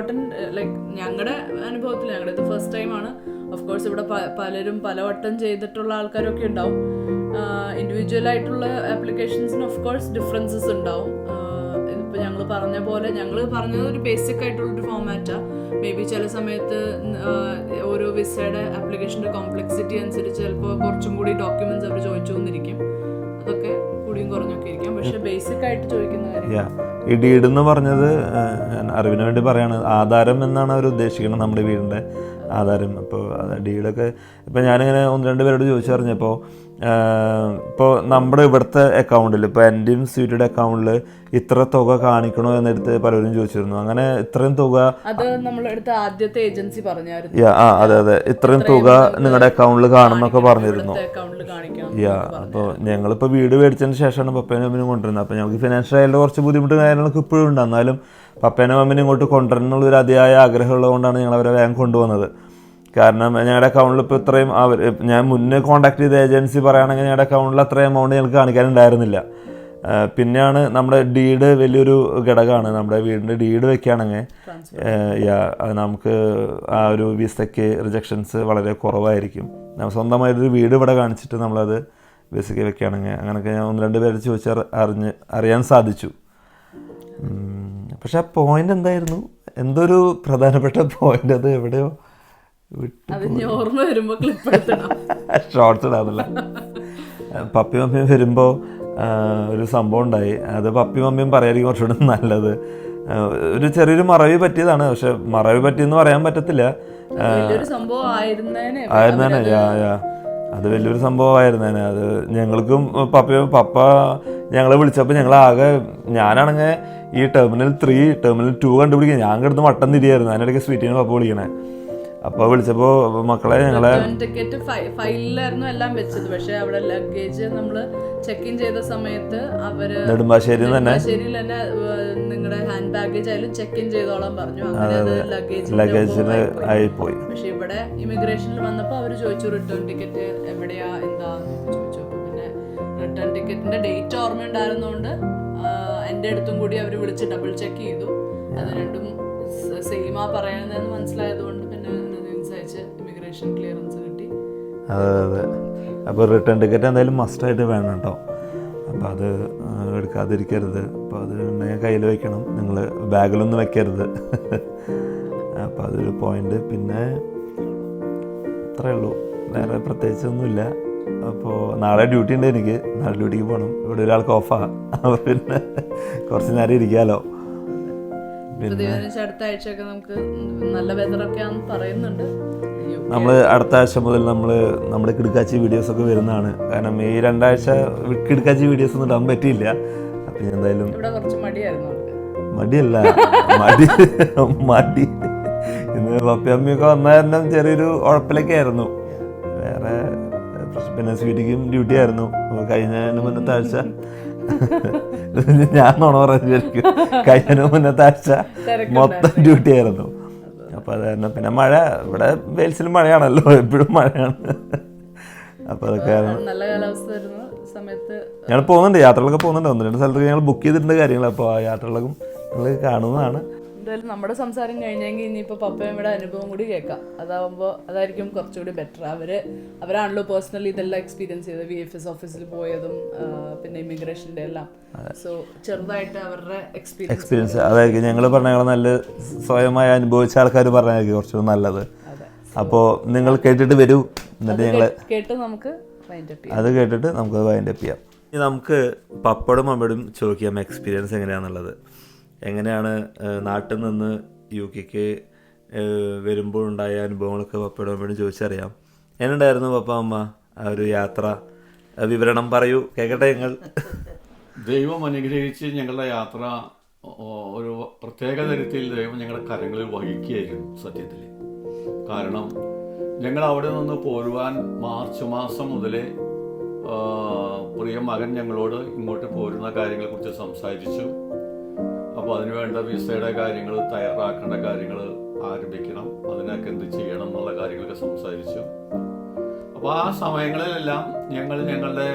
ഇമ്പോർട്ടന്റ് ലൈക്ക് ഞങ്ങളുടെ അനുഭവത്തിൽ ഞങ്ങളുടെ ഇത് ഫസ്റ്റ് ടൈമാണ് ഓഫ് കോഴ്സ് ഇവിടെ പലരും പലവട്ടം ചെയ്തിട്ടുള്ള ആൾക്കാരൊക്കെ ഉണ്ടാവും. ഇൻഡിവിജ്വൽ ആയിട്ടുള്ള ആപ്ലിക്കേഷൻസിന് ഓഫ് കോഴ്സ് ഡിഫറൻസസ് ഉണ്ടാവും. ഇതിപ്പോൾ ഞങ്ങൾ പറഞ്ഞ പോലെ ഞങ്ങൾ പറഞ്ഞത് ഒരു ബേസിക് ആയിട്ടുള്ളൊരു ഫോമാറ്റാണ് മേ ബി ചില സമയത്ത് ഓരോ വിസയുടെ ആപ്ലിക്കേഷന്റെ കോംപ്ലക്സിറ്റി അനുസരിച്ച് ചിലപ്പോൾ കുറച്ചും കൂടി ഡോക്യുമെന്റ്സ് അവർ ചോദിച്ചു വന്നിരിക്കും. അതൊക്കെ കൂടിയും കുറഞ്ഞൊക്കെ ഇരിക്കാം. പക്ഷേ ബേസിക് ആയിട്ട് ചോദിക്കുന്ന കാര്യം ഡീഡ് എന്ന് പറഞ്ഞത് അറിവിന് വേണ്ടി പറയാണ്. ആധാരം എന്നാണ് അവർ ഉദ്ദേശിക്കുന്നത് നമ്മുടെ വീടിന്റെ ആധാരം. അപ്പോൾ ഇടിയിടൊക്കെ ഇപ്പോൾ ഞാനിങ്ങനെ ഒന്ന് രണ്ട് പേരോട് ചോദിച്ചു പറഞ്ഞപ്പോൾ ഇപ്പോൾ നമ്മുടെ ഇവിടുത്തെ അക്കൗണ്ടിൽ ഇപ്പോൾ എന്റെയും സ്വീറ്റിയുടെ അക്കൗണ്ടിൽ ഇത്ര തുക കാണിക്കണോ എന്നെടുത്ത് പലരും ചോദിച്ചിരുന്നു. അങ്ങനെ ഇത്രയും തുക അത് ആദ്യത്തെ ഏജൻസി പറഞ്ഞായിരുന്നു. യാ ആ അതെ അതെ. ഇത്രയും തുക നിങ്ങളുടെ അക്കൗണ്ടിൽ കാണുന്നൊക്കെ പറഞ്ഞിരുന്നു. യാ അപ്പോൾ ഞങ്ങളിപ്പോൾ വീട് മേടിച്ചതിന് ശേഷമാണ് പപ്പേനും അമ്മനും കൊണ്ടുവരുന്നത്. അപ്പോൾ ഞങ്ങൾക്ക് ഫിനാൻഷ്യൽ ആയിട്ട് കുറച്ച് ബുദ്ധിമുട്ട് കാര്യങ്ങളൊക്കെ ഇപ്പോഴും ഉണ്ട്. എന്നാലും പപ്പേനും അമ്മനും ഇങ്ങോട്ട് കൊണ്ടുവരണം എന്നുള്ളൊരു അതിയായ ആഗ്രഹമുള്ളതുകൊണ്ടാണ് ഞങ്ങൾ അവരെ വേഗം കൊണ്ടുവന്നത് കാരണം ഞങ്ങളുടെ അക്കൗണ്ടിൽ ഇപ്പോൾ ഇത്രയും അവർ ഞാൻ മുന്നേ കോൺടാക്ട് ചെയ്ത ഏജൻസി പറയുകയാണെങ്കിൽ ഞങ്ങളുടെ അക്കൗണ്ടിൽ അത്രയും എമൗണ്ട് ഞങ്ങൾക്ക് കാണിക്കാനുണ്ടായിരുന്നില്ല. പിന്നെയാണ് നമ്മുടെ ഡീഡ് വലിയൊരു ഘടകമാണ്. നമ്മുടെ വീടിന്റെ ഡീഡ് വെക്കുകയാണെങ്കിൽ നമുക്ക് ആ ഒരു വിസയ്ക്ക് റിജക്ഷൻസ് വളരെ കുറവായിരിക്കും. സ്വന്തമായിട്ടൊരു വീട് ഇവിടെ കാണിച്ചിട്ട് നമ്മളത് വിസയ്ക്ക് വെക്കുകയാണെങ്കിൽ അങ്ങനെയൊക്കെ ഞാൻ ഒന്ന് രണ്ട് പേര് ചോദിച്ചാൽ അറിഞ്ഞ് അറിയാൻ സാധിച്ചു. പക്ഷെ ആ പോയിന്റ് എന്തായിരുന്നു? എന്തൊരു പ്രധാനപ്പെട്ട പോയിന്റ് അത്? എവിടെയോ ഓർമ്മ വരുമ്പോൾ ഷോർട്സ് ഇടാന്നില്ല പപ്പി മമ്മിയും വരുമ്പോൾ ഒരു സംഭവം ഉണ്ടായി. അത് പപ്പി മമ്മിയും പറയായിരിക്കും കുറച്ചുകൂടെ നല്ലത്. ഒരു ചെറിയൊരു മറവി പറ്റിയതാണ്. പക്ഷെ മറവി പറ്റിയെന്ന് പറയാൻ പറ്റത്തില്ല. വലിയൊരു സംഭവം ആയിരുന്നേനെ. ആയിരുന്നേനെ. യാ യാ. അത് വലിയൊരു സംഭവമായിരുന്നേനെ അത് ഞങ്ങൾക്കും പപ്പ പപ്പ ഞങ്ങളെ വിളിച്ചപ്പോൾ ഞങ്ങൾ ആകെ ഞാനാണെങ്കിൽ ഈ ടെർമിനൽ ത്രീ ടെർമിനൽ ടു കണ്ടുപിടിക്കുക ഞാൻ കിടന്ന് വട്ടം തിരിയായിരുന്നു. അതിനിടയ്ക്ക് സ്വീറ്റിന് പപ്പ വിളിക്കണേ. അപ്പോൾ വിളിച്ചപ്പോൾ മക്കളെ ഞങ്ങളെ ടിക്കറ്റ് ഫയലിലായിരുന്നു എല്ലാം വെച്ചത്. പക്ഷേ അവിടെ ലഗേജ് നമ്മൾ ചെക്ക് ഇൻ ചെയ്ത സമയത്ത് അവർ നെടുമ്പാശ്ശേരി തന്നെ തന്നെ നിങ്ങളുടെ ഹാൻഡ് ബാഗേജ് ആയാലും ചെക്ക് ഇൻ ചെയ്തോളാൻ പറഞ്ഞു. ലഗേജ് ലഗേജിന് പോയി. പക്ഷെ ഇവിടെ ഇമിഗ്രേഷനിൽ വന്നപ്പോൾ അവർ ചോദിച്ചു റിട്ടേൺ ടിക്കറ്റ് എവിടെയാ? എന്താ? ചോദിച്ചു. പിന്നെ റിട്ടേൺ ടിക്കറ്റിന്റെ ഡേറ്റ് ഓർമ്മ ഉണ്ടായിരുന്നോണ്ട് എന്റെ അടുത്തും കൂടി അവർ വിളിച്ച് ഡബിൾ ചെക്ക് ചെയ്തു. അത് രണ്ടും സെയിമാ പറയുന്നതെന്ന് മനസ്സിലായതുകൊണ്ട് ക്ലിയറൻസ് കിട്ടി. അതെ അതെ. അപ്പോൾ റിട്ടേൺ ടിക്കറ്റ് എന്തായാലും മസ്റ്റായിട്ട് വേണം കേട്ടോ. അപ്പോൾ അത് എടുക്കാതിരിക്കരുത്. അപ്പോൾ അത് ഉണ്ടെങ്കിൽ കയ്യിൽ വെക്കണം. നിങ്ങൾ ബാഗിലൊന്നും വെക്കരുത്. അപ്പോൾ അതൊരു പോയിന്റ് പിന്നെ അത്രേ ഉള്ളൂ. വേറെ പ്രത്യേകിച്ചൊന്നുമില്ല. അപ്പോൾ നാളെ ഡ്യൂട്ടി ഉണ്ട് എനിക്ക്. നാളെ ഡ്യൂട്ടിക്ക് പോകണം ഇവിടെ ഒരാൾക്ക് ഓഫാ അപ്പോൾ പിന്നെ കുറച്ച് നേരം ഇരിക്കാമല്ലോ അടുത്ത ആഴ്ചയൊക്കെ നമുക്ക് നല്ല വെതറൊക്കെ ആണെന്ന് പറയുന്നുണ്ട്. നമ്മൾ അടുത്ത ആഴ്ച മുതൽ നമ്മൾ നമ്മുടെ കിടുക്കാച്ചി വീഡിയോസൊക്കെ വരുന്നതാണ്. കാരണം ഈ രണ്ടാഴ്ച കിടുക്കാച്ചി വീഡിയോസ് ഒന്നും ഇടാൻ പറ്റിയില്ല. അപ്പം ഞാൻ എന്തായാലും മടിയല്ല. മടി മടി. ഇന്ന് പപ്പി അമ്മയൊക്കെ വന്ന കാരണം ചെറിയൊരു ഉഴപ്പിലൊക്കെയായിരുന്നു വേറെ പിന്നെ സ്വീറ്റിക്കും ഡ്യൂട്ടി ആയിരുന്നു. കഴിഞ്ഞതിന് കഴിഞ്ഞ മുന്നത്തെ ആഴ്ച ഞാൻ നോണ പറഞ്ഞു കഴിഞ്ഞതിന് മുന്നത്തെ ആഴ്ച മൊത്തം ഡ്യൂട്ടി ആയിരുന്നു. അപ്പൊ അത് തന്നെ. പിന്നെ മഴ ഇവിടെ വെയിൽസിൽ മഴയാണല്ലോ എപ്പോഴും മഴയാണ്. അപ്പോൾ അതൊക്കെ കാരണം നല്ല കാലാവസ്ഥ സമയത്ത് ഞങ്ങൾ പോകുന്നുണ്ട് യാത്രകളൊക്കെ പോകുന്നുണ്ട്. ഒന്ന് രണ്ട് സ്ഥലത്തൊക്കെ ഞങ്ങൾ ബുക്ക് ചെയ്തിട്ടുണ്ട് കാര്യങ്ങൾ അപ്പോൾ ആ യാത്രകളൊക്കെ നിങ്ങൾ കാണുന്നതാണ്. എന്തായാലും നമ്മുടെ സംസാരം കഴിഞ്ഞെങ്കിൽ ഇനിയിപ്പോൾ പപ്പയമ്മയുടെ അനുഭവം കൂടി കേൾക്കാം. അതാവുമ്പോൾ അതായിരിക്കും കുറച്ചുകൂടി ബെറ്റർ അവർ അവരാണല്ലോ പേഴ്സണലി ഇതെല്ലാം എക്സ്പീരിയൻസ് ചെയ്തത്. വി എഫ് എസ് ഓഫീസിൽ പോയതും പിന്നെ ഇമിഗ്രേഷന്റെ എല്ലാം. സോ ചെറുതായിട്ട് അവരുടെ എക്സ്പീരിയൻസ് എക്സ്പീരിയൻസ് അതായിരിക്കും. ഞങ്ങൾ പറഞ്ഞ നല്ല സ്വയമായി അനുഭവിച്ച ആൾക്കാർ പറഞ്ഞായിരിക്കും കുറച്ചുകൂടി നല്ലത്. അപ്പോൾ നിങ്ങൾ കേട്ടിട്ട് വരൂ. എന്നിട്ട് ഞങ്ങൾ കേട്ട് നമുക്ക് അത് കേട്ടിട്ട് നമുക്ക് വൈൻഡപ്പ് ചെയ്യാം. ഇനി നമുക്ക് പപ്പടും അമ്മടും ചോദിക്കാം. എക്സ്പീരിയൻസ് എങ്ങനെയാണെന്നുള്ളത് എങ്ങനെയാണ് നാട്ടിൽ നിന്ന് യു കെക്ക് വരുമ്പോഴുണ്ടായ അനുഭവങ്ങളൊക്കെ പപ്പയുടെ അമ്മയോട് ചോദിച്ചറിയാം. എന്നുണ്ടായിരുന്നു പപ്പ അമ്മ ആ ഒരു യാത്ര? വിവരണം പറയൂ കേൾക്കട്ടെ ഞങ്ങൾ? ദൈവം അനുഗ്രഹിച്ച് ഞങ്ങളുടെ യാത്ര ഒരു പ്രത്യേക തരത്തിൽ ദൈവം ഞങ്ങളുടെ കരങ്ങളിൽ വഹിക്കുകയായിരുന്നു സത്യത്തിൽ. കാരണം ഞങ്ങൾ അവിടെ നിന്ന് പോരുവാൻ മാർച്ച് മാസം മുതലേ പ്രിയ മകൻ ഞങ്ങളോട് ഇങ്ങോട്ട് പോരുന്ന കാര്യങ്ങളെക്കുറിച്ച് സംസാരിച്ചു. അപ്പോൾ അതിനുവേണ്ട വിസയുടെ കാര്യങ്ങൾ തയ്യാറാക്കേണ്ട കാര്യങ്ങൾ ആരംഭിക്കണം. അതിനൊക്കെ എന്ത് ചെയ്യണം എന്നുള്ള കാര്യങ്ങളൊക്കെ സംസാരിച്ചു. അപ്പോൾ ആ സമയങ്ങളിലെല്ലാം ഞങ്ങൾ ഞങ്ങളുടെ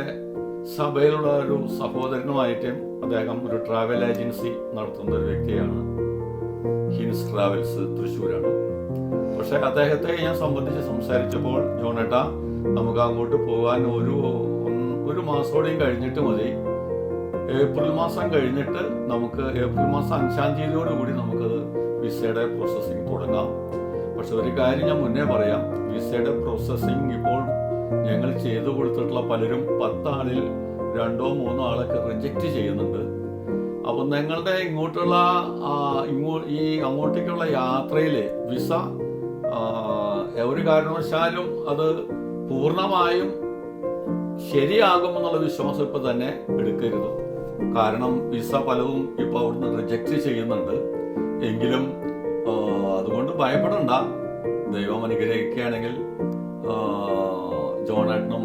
സഭയിലുള്ള ഒരു സഹോദരനുമായിട്ട് അദ്ദേഹം ഒരു ട്രാവൽ ഏജൻസി നടത്തുന്ന ഒരു വ്യക്തിയാണ്. ഹിൻസ് ട്രാവൽസ് തൃശ്ശൂരാണ്. പക്ഷെ അദ്ദേഹത്തെ ഞാൻ സംബന്ധിച്ച് സംസാരിച്ചപ്പോൾ ജോണേട്ട നമുക്ക് അങ്ങോട്ട് പോകാൻ ഒരു ഒരു മാസത്തോടെയും കഴിഞ്ഞിട്ട് മതി. ഏപ്രിൽ മാസം കഴിഞ്ഞിട്ട് നമുക്ക് ഏപ്രിൽ മാസം അഞ്ചാം തീയതിയോടുകൂടി നമുക്കത് വിസയുടെ പ്രോസസ്സിംഗ് തുടങ്ങാം. പക്ഷെ ഒരു കാര്യം ഞാൻ മുന്നേ പറയാം. വിസയുടെ പ്രോസസ്സിംഗ് ഇപ്പോൾ ഞങ്ങൾ ചെയ്തു കൊടുത്തിട്ടുള്ള പലരും പത്താളിൽ രണ്ടോ മൂന്നോ ആളൊക്കെ റിജക്റ്റ് ചെയ്യുന്നുണ്ട്. അപ്പം നിങ്ങളുടെ ഇങ്ങോട്ടുള്ള ഇങ്ങോ ഈ അങ്ങോട്ടേക്കുള്ള യാത്രയിൽ വിസ ഒരു കാരണവശാലും അത് പൂർണമായും ശരിയാകുമെന്നുള്ള വിശ്വാസം ഇപ്പം തന്നെ എടുക്കരുത്. കാരണം വിസ പലതും ഇപ്പൊ അവിടുന്ന് റിജക്റ്റ് ചെയ്യുന്നുണ്ട്. എങ്കിലും അതുകൊണ്ട് ഭയപ്പെടണ്ട. ദൈവം അനുഗ്രഹിക്കുകയാണെങ്കിൽ ജോണാട്ടനും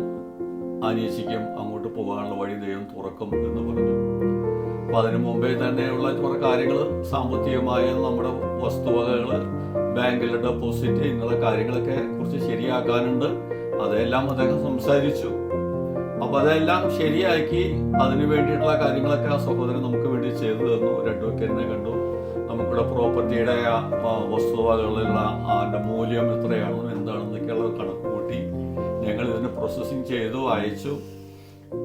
അനീഷിക്കും അങ്ങോട്ട് പോകാനുള്ള വഴി ദൈവം തുറക്കും എന്ന് പറഞ്ഞു. അപ്പൊ അതിനു മുമ്പേ തന്നെയുള്ള കുറെ കാര്യങ്ങൾ സാമ്പത്തികമായ നമ്മുടെ വസ്തുവകകൾ ബാങ്കിൽ ഡെപ്പോസിറ്റ് എന്നുള്ള കാര്യങ്ങളൊക്കെ കുറിച്ച് ശരിയാക്കാനുണ്ട്. അതെല്ലാം അദ്ദേഹം സംസാരിച്ചു. അപ്പൊ അതെല്ലാം ശരിയാക്കി അതിനു വേണ്ടിയിട്ടുള്ള കാര്യങ്ങളൊക്കെ ആ സഹോദരൻ നമുക്ക് വേണ്ടി ചെയ്തു തന്നു. ഒരു അഡ്വക്കേറ്റിനെ കണ്ടു. നമുക്കിവിടെ പ്രോപ്പർട്ടിയുടെ ആ വസ്തുവകകളിലുള്ള അതിന്റെ മൂല്യം എത്രയാണോ എന്താണെന്നൊക്കെയുള്ള കണക്ക് കൂട്ടി ഞങ്ങൾ ഇതിന് പ്രോസസ്സിങ് ചെയ്തു അയച്ചു.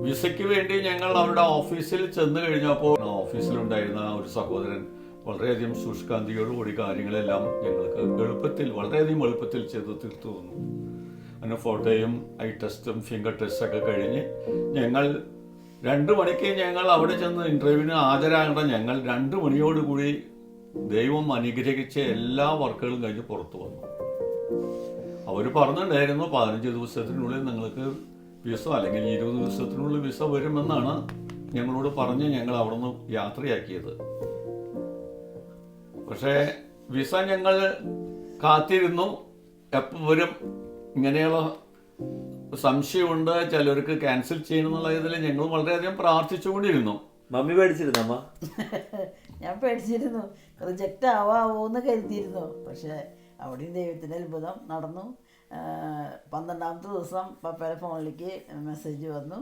വിസയ്ക്ക് വേണ്ടി ഞങ്ങൾ അവരുടെ ഓഫീസിൽ ചെന്ന് കഴിഞ്ഞപ്പോൾ ഓഫീസിലുണ്ടായിരുന്ന ഒരു സഹോദരൻ വളരെയധികം സൂക്ഷ്കാന്തിയോടുകൂടി കാര്യങ്ങളെല്ലാം ഞങ്ങൾക്ക് എളുപ്പത്തിൽ വളരെയധികം എളുപ്പത്തിൽ ചെയ്ത് തീർത്തു വന്നു അതിന് ഫോട്ടോയും ഐ ടെസ്റ്റും ഫിംഗർ ടെസ്റ്റൊക്കെ കഴിഞ്ഞ് ഞങ്ങൾ രണ്ട് മണിക്ക് ഞങ്ങൾ അവിടെ ചെന്ന് ഇന്റർവ്യൂവിന് ഹാജരാകേണ്ട ഞങ്ങൾ രണ്ട് മണിയോടുകൂടി ദൈവം അനുഗ്രഹിച്ച എല്ലാ വർക്കുകളും കഴിഞ്ഞ് പുറത്തു വന്നു. അവർ പറഞ്ഞിട്ടുണ്ടായിരുന്നു പതിനഞ്ച് ദിവസത്തിനുള്ളിൽ നിങ്ങൾക്ക് വിസ അല്ലെങ്കിൽ ഇരുപത് ദിവസത്തിനുള്ളിൽ വിസ വരുമെന്നാണ് ഞങ്ങളോട് പറഞ്ഞ് ഞങ്ങൾ അവിടെ നിന്ന് യാത്രയാക്കിയത്. പക്ഷേ വിസ ഞങ്ങൾ കാത്തിരുന്നു. എപ്പോൾ വരും ഇങ്ങനെയുള്ള സംശയമുണ്ട് ചിലർക്ക് ക്യാൻസൽ ചെയ്യണം എന്നുള്ള ഇതിൽ ഞങ്ങൾ വളരെയധികം പ്രാർത്ഥിച്ചുകൊണ്ടിരുന്നു. മമ്മി പേടിച്ചിരുന്നു അമ്മ? ഞാൻ പേടിച്ചിരുന്നു. റിജക്റ്റ് ആവാവോ എന്ന് കരുതിയിരുന്നു. പക്ഷേ അവിടെയും ദൈവത്തിന്റെ അത്ഭുതം നടന്നു. പന്ത്രണ്ടാമത്തെ ദിവസം പപ്പയുടെ ഫോണിലേക്ക് മെസ്സേജ് വന്നു.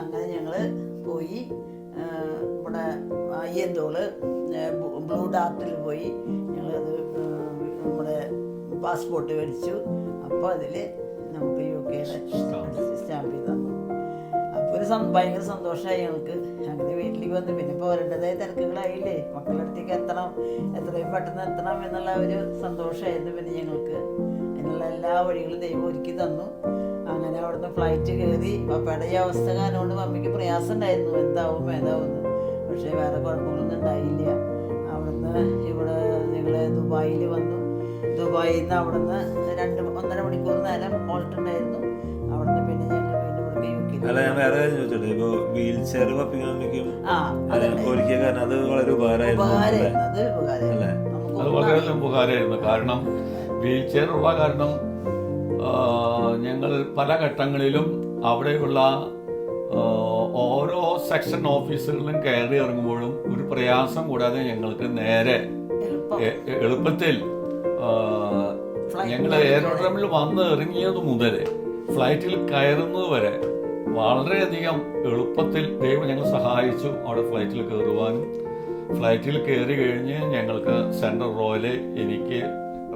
അങ്ങനെ ഞങ്ങൾ പോയി. ഇവിടെ അയ്യന്തോൾ ബ്ലൂ ഡാർട്ടിൽ പോയി. ഞങ്ങളത് നമ്മുടെ പാസ്പോർട്ട് മേടിച്ചു. അപ്പോൾ അതിൽ നമുക്ക് യു കെയുടെ സ്റ്റാമ്പ്. തന്നു. അപ്പോൾ ഒരു ഭയങ്കര സന്തോഷമായി ഞങ്ങൾക്ക്. അങ്ങനെ വീട്ടിലേക്ക് വന്നു പിന്നെ പോരേണ്ടതായ തിരക്കുകളായില്ലേ? മക്കളുടെ അടുത്തേക്ക് എത്തണം. എത്രയും പെട്ടെന്ന് എത്തണം എന്നുള്ള ഒരു സന്തോഷമായിരുന്നു പിന്നെ ഞങ്ങൾക്ക്. അതിനുള്ള എല്ലാ വഴികളും ദൈവം ഒരുക്കി തന്നു. അങ്ങനെ അവിടുന്ന് ഫ്ലൈറ്റ് കയറി പപ്പയുടെ ഈ അവസ്ഥ കാരണം മമ്മിക്ക് പ്രയാസം ഉണ്ടായിരുന്നു എന്താവും ഏതാവും എന്ന്. പക്ഷേ വേറെ കുഴപ്പങ്ങളൊന്നും ഉണ്ടായില്ല. അവിടുന്ന് ഇവിടെ ഞങ്ങൾ ദുബായിൽ വന്നു. ദുബായിൽ നിന്ന് അവിടുന്ന് രണ്ട് ഒന്നര മണിക്കൂർ നേരം ഹോൾട്ട് ഉണ്ടായിരുന്നു അവിടുന്ന് പിന്നെ ഞങ്ങൾ അല്ല ഞാൻ വേറെ കാര്യം ചോദിച്ചോട്ടെ? ഇപ്പൊ വീൽ ചെയർ പപ്പിക്കും ഒരുക്കിയ കാരണം അത് വളരെ ഉപകാരമായിരുന്നു അത് വളരെ. ഉപകാരമായിരുന്നു. കാരണം വീൽ ചെയർ ഉള്ള കാരണം ഞങ്ങൾ പല ഘട്ടങ്ങളിലും അവിടെയുള്ള ഓരോ സെക്ഷൻ ഓഫീസുകളിലും കയറി ഇറങ്ങുമ്പോഴും ഒരു പ്രയാസം കൂടാതെ ഞങ്ങൾക്ക് നേരെ എളുപ്പത്തിൽ ഞങ്ങൾ എയർപോർട്ടിൽ വന്ന് ഇറങ്ങിയത് മുതൽ ഫ്ലൈറ്റിൽ കയറുന്നത് വരെ വളരെയധികം എളുപ്പത്തിൽ ദൈവം ഞങ്ങൾ സഹായിച്ചു അവിടെ ഫ്ലൈറ്റിൽ കയറുവാനും ഫ്ലൈറ്റിൽ കയറി കഴിഞ്ഞ് ഞങ്ങൾക്ക് സെൻട്രൽ റോയിൽ എനിക്ക്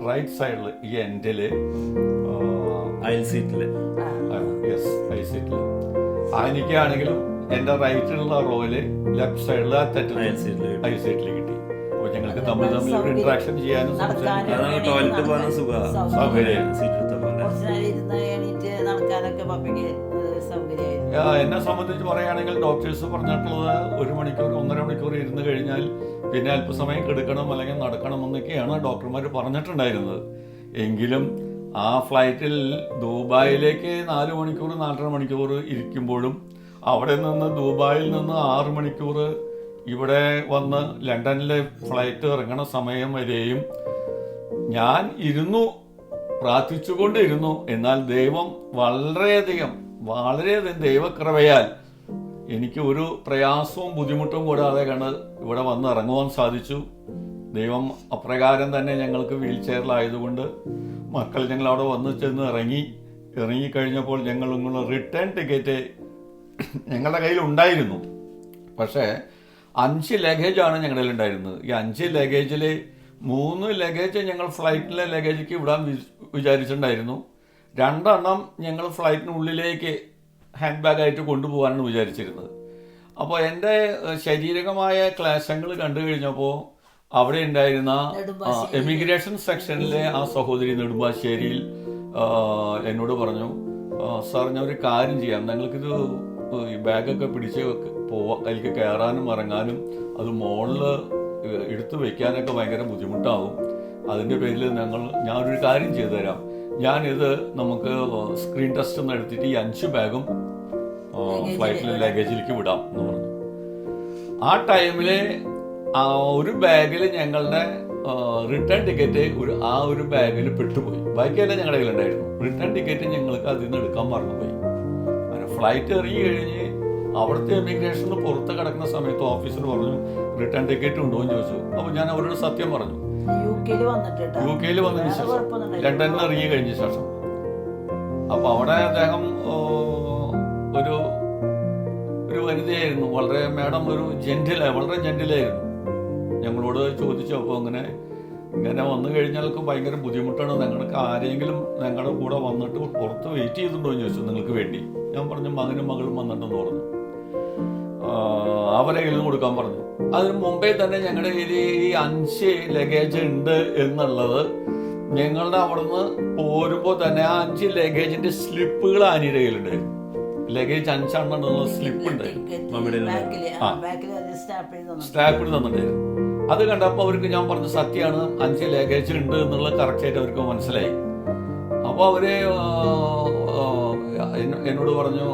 റൈറ്റ് സൈഡിൽ ഈ എൻഡിൽ അയൽ സീറ്റിൽ യെസ് ഐ സീറ്റിൽ എനിക്കാണെങ്കിലും എന്റെ റൈറ്റിലുള്ള റോയിൽ ലെഫ്റ്റ് സൈഡിൽ ആ തെറ്റ് അയൽ സീറ്റിൽ ഐ സീറ്റിൽ കിട്ടി. ഞങ്ങൾക്ക് തമ്മിൽ തമ്മിൽ ഒരു ഇന്ററാക്ഷൻ ചെയ്യാനും അതാണ് ടോയ്ലറ്റ് പോകാനും സുഖമാണ്. സീറ്റ് നടക്കാനൊക്കെ പപ്പയ്ക്ക് എന്നെ സംബന്ധിച്ച് പറയുകയാണെങ്കിൽ ഡോക്ടേഴ്സ് പറഞ്ഞിട്ടുള്ളത് ഒരു മണിക്കൂർ ഒന്നര മണിക്കൂർ ഇരുന്ന് കഴിഞ്ഞാൽ പിന്നെ അല്പസമയം കിടക്കണം അല്ലെങ്കിൽ നടക്കണം എന്നൊക്കെയാണ് ഡോക്ടർമാർ പറഞ്ഞിട്ടുണ്ടായിരുന്നത്. എങ്കിലും ആ ഫ്ലൈറ്റിൽ ദുബായിലേക്ക് നാല് മണിക്കൂർ നാലര മണിക്കൂർ ഇരിക്കുമ്പോഴും അവിടെ നിന്ന് ദുബായിൽ നിന്ന് ആറ് മണിക്കൂർ ഇവിടെ വന്ന് ലണ്ടനിലെ ഫ്ലൈറ്റ് ഇറങ്ങണ സമയം വരെയും ഞാൻ ഇരുന്നു പ്രാർത്ഥിച്ചുകൊണ്ടിരുന്നു. എന്നാൽ ദൈവം വളരെയധികം വളരെയധികം ദൈവകൃപയാൽ എനിക്ക് ഒരു പ്രയാസവും ബുദ്ധിമുട്ടും കൂടാതെ കണ്ട് ഇവിടെ വന്ന് ഇറങ്ങുവാൻ സാധിച്ചു. ദൈവം അപ്രകാരം തന്നെ ഞങ്ങൾക്ക് വീൽ ചെയറിലായതുകൊണ്ട് മക്കൾ ഞങ്ങൾ അവിടെ വന്ന് ചെന്ന് ഇറങ്ങി. ഇറങ്ങിക്കഴിഞ്ഞപ്പോൾ ഞങ്ങൾ ഇങ്ങോട്ട് റിട്ടേൺ ടിക്കറ്റ് ഞങ്ങളുടെ കയ്യിൽ ഉണ്ടായിരുന്നു. പക്ഷേ അഞ്ച് ലഗേജാണ് ഞങ്ങളുടെ ഉണ്ടായിരുന്നത് ഈ അഞ്ച് ലഗേജിൽ മൂന്ന് ലഗേജ് ഞങ്ങൾ ഫ്ലൈറ്റിലെ ലഗേജിലേക്ക് വിടാൻ വിചാരിച്ചിട്ടുണ്ടായിരുന്നു. രണ്ടെണ്ണം ഞങ്ങൾ ഫ്ലൈറ്റിനുള്ളിലേക്ക് ഹാൻഡ് ബാഗായിട്ട് കൊണ്ടുപോകാനാണ് വിചാരിച്ചിരുന്നത്. അപ്പോൾ എന്റെ ശാരീരികമായ ക്ലേശങ്ങൾ കണ്ടു കഴിഞ്ഞപ്പോൾ അവിടെ ഉണ്ടായിരുന്ന. എമിഗ്രേഷൻ സെക്ഷനിലെ ആ സഹോദരി നെടുമ്പാശ്ശേരിയിൽ എന്നോട് പറഞ്ഞു "ആ, സാർ ഞാൻ ഒരു കാര്യം ചെയ്യാം. ഞങ്ങൾക്കിത് ഈ ബാഗൊക്കെ പിടിച്ച് പോവാ അതിലേക്ക് കയറാനും ഇറങ്ങാനും അത് മുകളിൽ എടുത്തു വെക്കാനൊക്കെ ഭയങ്കര ബുദ്ധിമുട്ടാവും. അതിന്റെ പേരിൽ ഞങ്ങൾ ഞാനൊരു കാര്യം ചെയ്തു തരാം. ഞാനിത് നമുക്ക് സ്ക്രീൻ ടെസ്റ്റ് ഒന്ന് എടുത്തിട്ട് ഈ അഞ്ച് ബാഗും ഫ്ലൈറ്റിലെ ലഗേജിലേക്ക് വിടാം എന്ന് പറഞ്ഞു. ആ ടൈമിൽ ആ ഒരു ബാഗിൽ ഞങ്ങളുടെ റിട്ടേൺ ടിക്കറ്റ് ഒരു ആ ഒരു ബാഗിൽ പെട്ടുപോയി. ബാക്കിയെല്ലാം ഞങ്ങളുടെ കയ്യിലുണ്ടായിരുന്നു. റിട്ടേൺ ടിക്കറ്റ് ഞങ്ങൾക്ക് അതിൽ നിന്ന് എടുക്കാൻ മറന്നുപോയി. അങ്ങനെ ഫ്ലൈറ്റ് ഇറങ്ങി കഴിഞ്ഞ് അവിടുത്തെ എമിഗ്രേഷനിൽ പുറത്ത് കിടക്കുന്ന സമയത്ത് ഓഫീസർ പറഞ്ഞു റിട്ടേൺ ടിക്കറ്റ് ഉണ്ടോ? എന്ന് ചോദിച്ചു. അപ്പോൾ ഞാൻ അവരോട് സത്യം പറഞ്ഞു. യു കെയിൽ വന്നതിന് ശേഷം. ലണ്ടനിൽ ഇറങ്ങി കഴിഞ്ഞ ശേഷം. അപ്പൊ അവിടെ അദ്ദേഹം ഒരു ഒരു വനിതയായിരുന്നു. വളരെ മാഡം ഒരു ജെന്റില വളരെ ജെന്റിലായിരുന്നു ഞങ്ങളോട് ചോദിച്ചപ്പോൾ അങ്ങനെ ഇങ്ങനെ വന്നു കഴിഞ്ഞാൽക്ക് ഭയങ്കര ബുദ്ധിമുട്ടാണ്. നിങ്ങൾക്ക് ആരെങ്കിലും ഞങ്ങളുടെ കൂടെ വന്നിട്ട് പുറത്ത് വെയിറ്റ് ചെയ്തിട്ടുണ്ടോ? എന്ന് ചോദിച്ചു. നിങ്ങൾക്ക് വേണ്ടി. ഞാൻ പറഞ്ഞു മകനും മകളും വന്നിട്ടെന്ന് പറഞ്ഞു. അവരെ നിന്ന് കൊടുക്കാൻ പറഞ്ഞു. അതിന് മുമ്പേ തന്നെ ഞങ്ങളുടെ കയ്യിൽ ഈ അഞ്ച് ലഗേജ് ഉണ്ട് എന്നുള്ളത് ഞങ്ങളുടെ അവിടുന്ന് പോരുമ്പോൾ തന്നെ ആ അഞ്ച് ലഗേജിന്റെ സ്ലിപ്പുകൾ ആനിയുടെ കയ്യിലുണ്ടായിരുന്നു ലഗേജ് അഞ്ചെണ്ണം ഉണ്ടെന്നുള്ള സ്ലിപ്പ് ഉണ്ട് കയ്യിലുണ്ട്. സ്റ്റാപ്പിൽ തന്നിട്ടായിരുന്നു അത് കണ്ടപ്പോൾ അവർക്ക് ഞാൻ പറഞ്ഞ സത്യമാണ് അഞ്ച് ലഗേജ് ഉണ്ട് എന്നുള്ളത് കറക്റ്റായിട്ട് അവർക്ക് മനസ്സിലായി. അപ്പോൾ അവർ എന്നോട് പറഞ്ഞു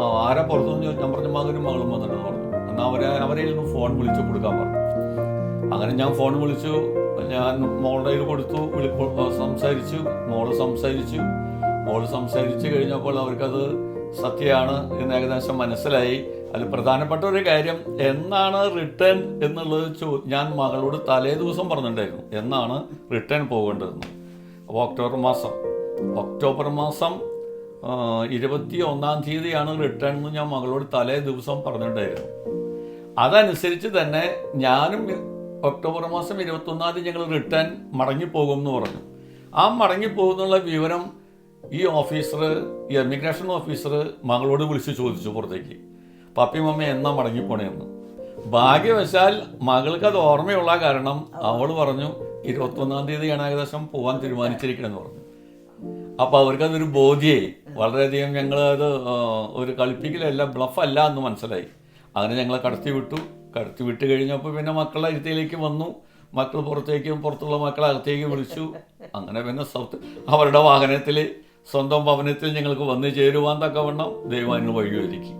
ആരെ പുറത്തുനിന്ന് ഞാൻ പറഞ്ഞു മകനും മകളും വന്നിട്ട് പറഞ്ഞു. എന്നാൽ അവരെ അവരെ ഫോൺ വിളിച്ചു കൊടുക്കാൻ പറഞ്ഞു. അങ്ങനെ ഞാൻ ഫോൺ വിളിച്ചു ഞാൻ മോളുടെ കയ്യിൽ കൊടുത്തു വിളിപ്പോ സംസാരിച്ചു മോൾ സംസാരിച്ചു. മോൾ സംസാരിച്ചു കഴിഞ്ഞപ്പോൾ അവർക്കത് സത്യമാണ് എന്ന് ഏകദേശം മനസ്സിലായി. അതിൽ പ്രധാനപ്പെട്ട ഒരു കാര്യം എന്നാണ് റിട്ടേൺ എന്നുള്ളത് ചോ ഞാൻ മകളോട് തലേ ദിവസം പറഞ്ഞിട്ടുണ്ടായിരുന്നു എന്നാണ് റിട്ടേൺ പോകേണ്ടതെന്ന്. അപ്പോൾ ഒക്ടോബർ മാസം ഒക്ടോബർ മാസം ഇരുപത്തി ഒന്നാം തീയതിയാണ് റിട്ടേൺ എന്ന് ഞാൻ മകളോട് തലേ ദിവസം പറഞ്ഞിട്ടുണ്ടായിരുന്നു. അതനുസരിച്ച് തന്നെ ഞാനും ഒക്ടോബർ മാസം ഇരുപത്തൊന്നാം തീയതി ഞങ്ങൾ റിട്ടേൺ മടങ്ങിപ്പോകും എന്ന് പറഞ്ഞു. ആ മടങ്ങിപ്പോകുന്നുള്ള വിവരം ഈ ഓഫീസർ ഈ എമിഗ്രേഷൻ ഓഫീസർ മകളോട് വിളിച്ച് ചോദിച്ചു പുറത്തേക്ക്. പപ്പി മമ്മി എന്നാ മടങ്ങിപ്പോണേന്ന്? ഭാഗ്യവശാൽ മകൾക്ക് അത് ഓർമ്മയുള്ള കാരണം അവൾ പറഞ്ഞു ഇരുപത്തൊന്നാം തീയതിയാണ് ഏകദേശം പോകാൻ തീരുമാനിച്ചിരിക്കണമെന്ന് പറഞ്ഞു. അപ്പോൾ അവർക്കതൊരു ബോധ്യമായി വളരെയധികം ഞങ്ങൾ അത് ഒരു കളിപ്പിക്കലല്ല ബ്ലഫല്ല എന്ന് മനസ്സിലായി. അങ്ങനെ ഞങ്ങളെ കടത്തി വിട്ടു. കടത്തി വിട്ട് കഴിഞ്ഞപ്പോൾ പിന്നെ മക്കളെ ഇരുത്തിയിലേക്ക് വന്നു. മക്കൾ പുറത്തേക്കും പുറത്തുള്ള മക്കളെ അകത്തേക്ക് വിളിച്ചു. അങ്ങനെ പിന്നെ സൗത്ത് അവരുടെ വാഹനത്തിൽ സ്വന്തം ഭവനത്തിൽ ഞങ്ങൾക്ക് വന്നു ചേരുവാൻ തക്കവണ്ണം ദൈവം വഴിയൊരുക്കി.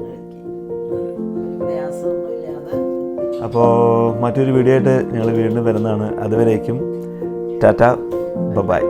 അപ്പോൾ മറ്റൊരു വീഡിയോ ആയിട്ട് ഞങ്ങൾ വീണ്ടും വരുന്നതാണ്. അതുവരേക്കും ടാറ്റ ബൈ